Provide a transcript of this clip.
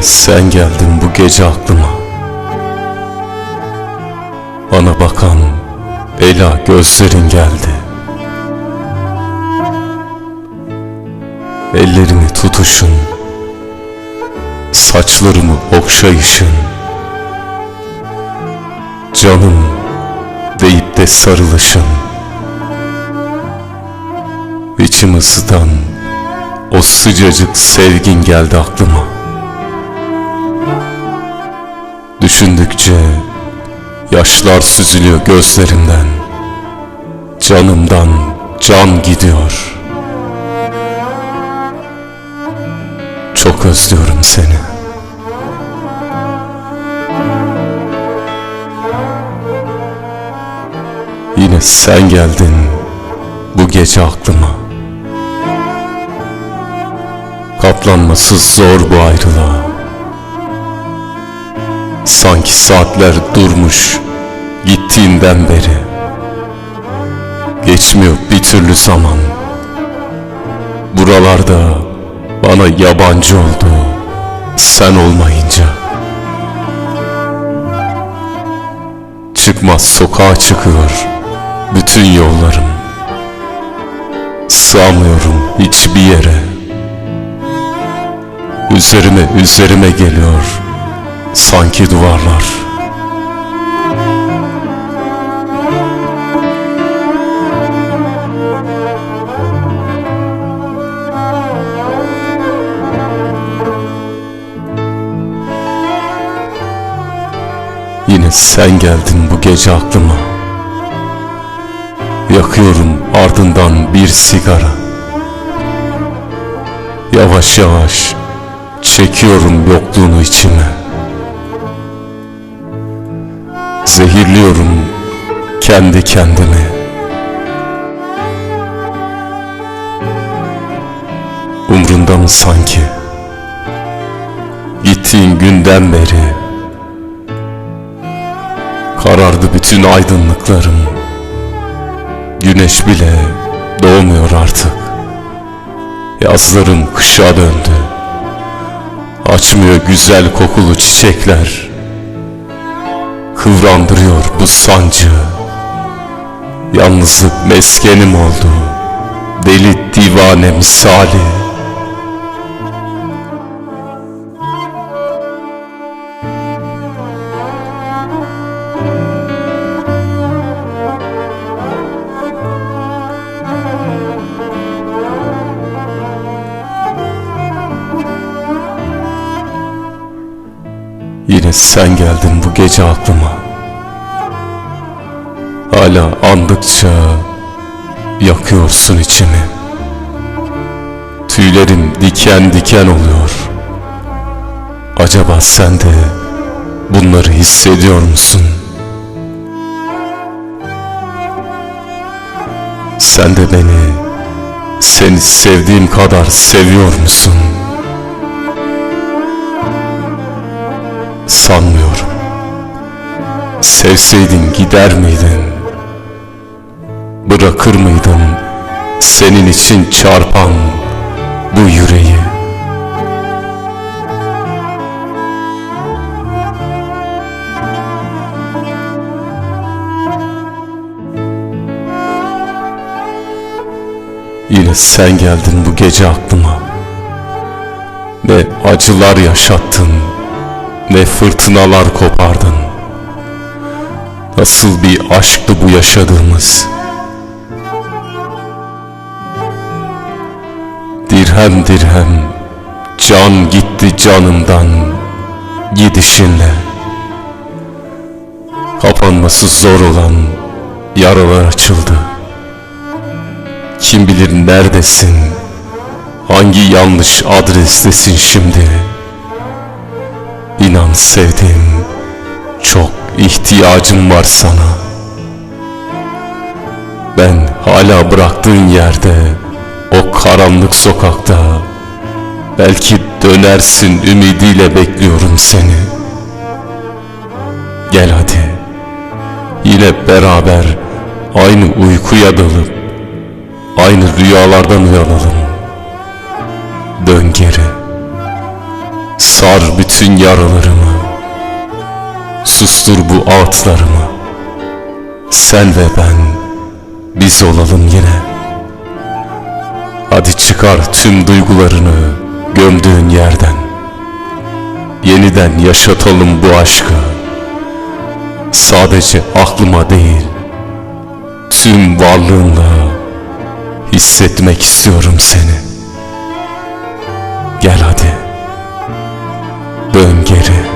Sen geldin bu gece aklıma. Bana bakan ela gözlerin geldi. Ellerimi tutuşun. Saçlarımı okşayışın. Canım deyip de sarılışın. İçimi ısıtan o sıcacık sevgin geldi aklıma Düşündükçe yaşlar süzülüyor gözlerimden Canımdan can gidiyor. Çok özlüyorum seni. Yine sen geldin bu gece aklıma. Katlanması zor bu ayrılığa Sanki saatler durmuş gittiğinden beri. Geçmiyor bir türlü zaman. Buralarda bana yabancı oldu sen olmayınca. Çıkmaz sokağa çıkıyor bütün yollarım. Sığamıyorum hiçbir yere. Üzerime üzerime geliyor sanki duvarlar. Yine sen geldin bu gece aklıma. Yakıyorum ardından bir sigara. Yavaş yavaş çekiyorum yokluğunu içime Zehirliyorum kendi kendimi Umrunda mı sanki? Gittiğin günden beri Karardı bütün aydınlıklarım. Güneş bile doğmuyor artık. Yazlarım kışa döndü. Açmıyor güzel kokulu çiçekler Kıvrandırıyor bu sancı. Yalnızlık meskenim oldu. Deli divane misali. Yine sen geldin bu gece aklıma Hala andıkça yakıyorsun içimi Tüylerim diken diken oluyor Acaba sen de bunları hissediyor musun? Sen de beni seni sevdiğim kadar seviyor musun? Sanmıyorum. Sevseydin gider miydin? Bırakır mıydın senin için çarpan bu yüreği? Yine sen geldin bu gece aklıma. Ne acılar yaşattın, ne fırtınalar kopardın. Nasıl bir aşktı bu yaşadığımız. Dirhem dirhem can gitti canımdan gidişinle. Kapanması zor olan yaralar açıldı. Kim bilir neredesin? Hangi yanlış adrestesin şimdi? İnan sevdim, çok ihtiyacım var sana. Ben hala bıraktığın yerde, o karanlık sokakta, belki dönersin ümidiyle bekliyorum seni. Gel hadi, yine beraber aynı uykuya dalıp, aynı rüyalardan uyanalım. Dön geri. Sar bütün yaralarımı Sustur bu ağıtlarımı Sen ve ben Biz olalım yine Hadi çıkar tüm duygularını Gömdüğün yerden. Yeniden yaşatalım bu aşkı. Sadece aklıma değil Tüm varlığımla Hissetmek istiyorum seni. Gel hadi Dön geri